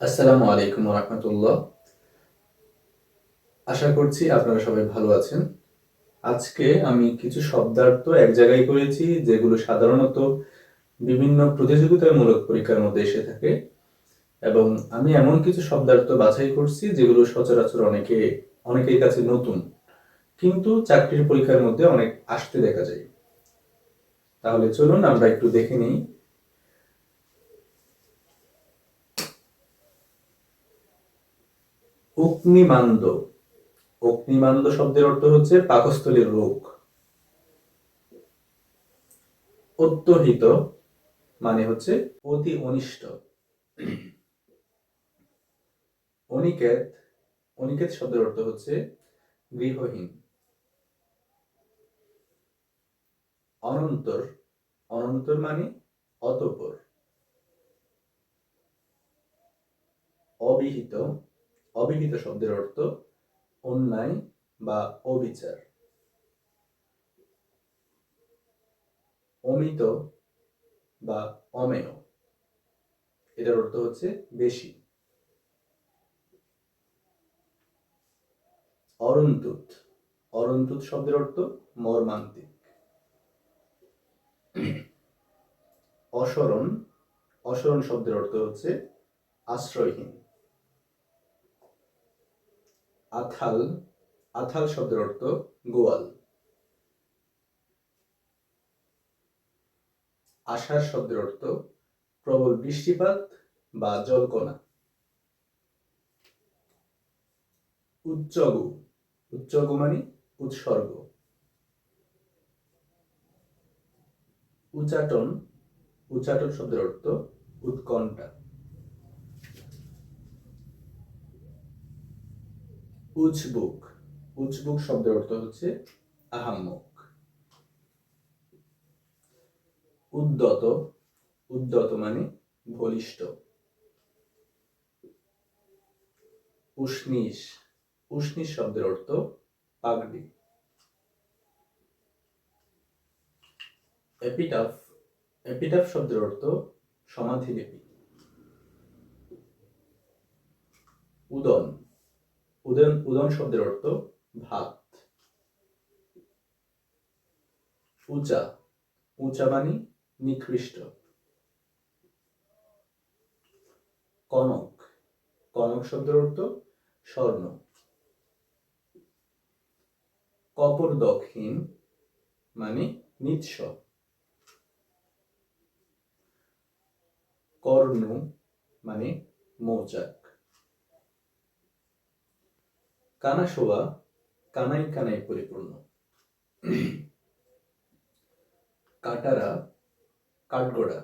আসসালামু আলাইকুম রহমতুল্লাহ। আশা করছি আপনারা সবাই ভালো আছেন। আজকে আমি কিছু শব্দার্থ এক জায়গায় করেছি, যেগুলো সাধারণত বিভিন্ন প্রতিযোগিতামূলক পরীক্ষার মধ্যে এসে থাকে। এবং আমি এমন কিছু শব্দার্থ বাছাই করছি, যেগুলো সচরাচর অনেকে, অনেকের কাছে নতুন, কিন্তু চাকরির পরীক্ষার মধ্যে অনেক আসতে দেখা যায়। তাহলে চলুন, আমরা একটু দেখে নিই। অগ্নিমান্দ অগ্নিমান্দ শব্দের অর্থ হচ্ছে পাকস্থলীর রোগ। অত্যহিত মানে হচ্ছে অতি অনিষ্ট। অনিকেত অনিকেত শব্দের অর্থ হচ্ছে গৃহহীন। অনন্তর অনন্তর মানে অতঃপর। অবিহিত অবিহিত শব্দের অর্থ অন্যায় বা অবিচার। অমিত বা অমেয়। এটার অর্থ হচ্ছে বেশি। অরন্তুত। অরন্তুত শব্দের অর্থ মর্মান্তিক। অসরণ। অসরণ শব্দের অর্থ হচ্ছে আশ্রয়হীন। আথাল আথাল শব্দের অর্থ গোয়াল। আষাঢ় শব্দের অর্থ প্রবল বৃষ্টিপাত বা জলকণা। উচ্চগু উচ্চগু মানে উৎসর্গ। উচাটন উচাটন শব্দের অর্থ উৎকণ্ঠা। উজবুক। উজবুক শব্দের অর্থ হচ্ছে আহাম্মক। উদ্যত উদ্যত মানে বলিষ্ঠ। উষ্ণিস উষ্ণিস শব্দের অর্থ পাগড়ি। এপিটাফ এপিটাফ শব্দের অর্থ সমাধিলিপি। উদন উদন উদন শব্দের অর্থ ভাত। উঁচা উঁচা মানে নিকৃষ্ট। কনক কনক শব্দের অর্থ স্বর্ণ। কপরদকহীন মানে নিৎস কর্ণ মানে মৌচাক। কানাশোয়া কানাই কানাই পরিপূর্ণ। কাটারা কাঠগোড়া।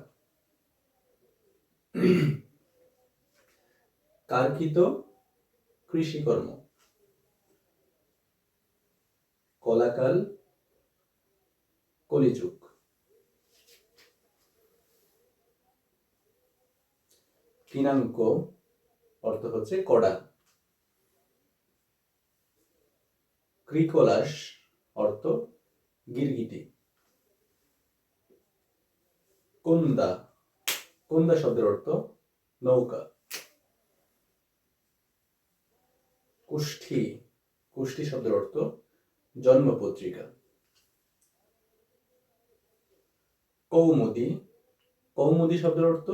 কার্কিত কৃষিকর্ম। কলাকাল কলিযুগ। কিনাঙ্ক অর্থ হচ্ছে কড়া। ক্রিকোলাস অর্থ গিরগিটি। কুন্দা কুন্দা শব্দের অর্থ নৌকা। কুষ্ঠি কুষ্ঠি শব্দের অর্থ জন্মপত্রিকা। কৌমুদি কৌমুদি শব্দের অর্থ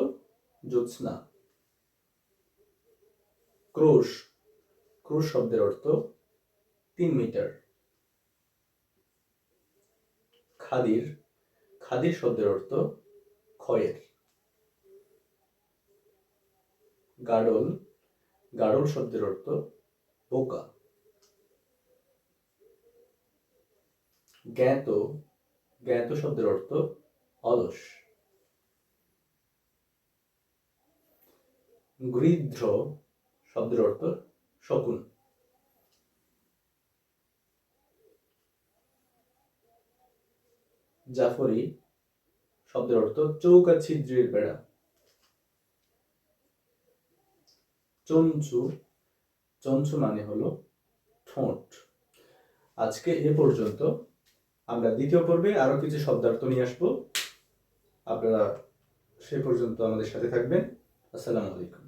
জ্যোৎস্না। ক্রোশ ক্রোশ শব্দের অর্থ তিন মিটার। খাদির খাদির শব্দের অর্থ ক্ষয়ের। গাডল গাডল শব্দের অর্থ বোকা। জ্ঞাত জ্ঞাত শব্দের অর্থ অলস। গৃধ্র শব্দের অর্থ শকুন। জাফরি শব্দের অর্থ চৌকা ছিদ্রের বেড়া। চঞ্চু চঞ্চু মানে হলো ঠোঁট। আজকে এ পর্যন্ত আমরা দ্বিতীয় পর্বে আরও কিছু শব্দার্থ নিয়ে আসব। আপনারা সে পর্যন্ত আমাদের সাথে থাকবেন। আসসালামু আলাইকুম।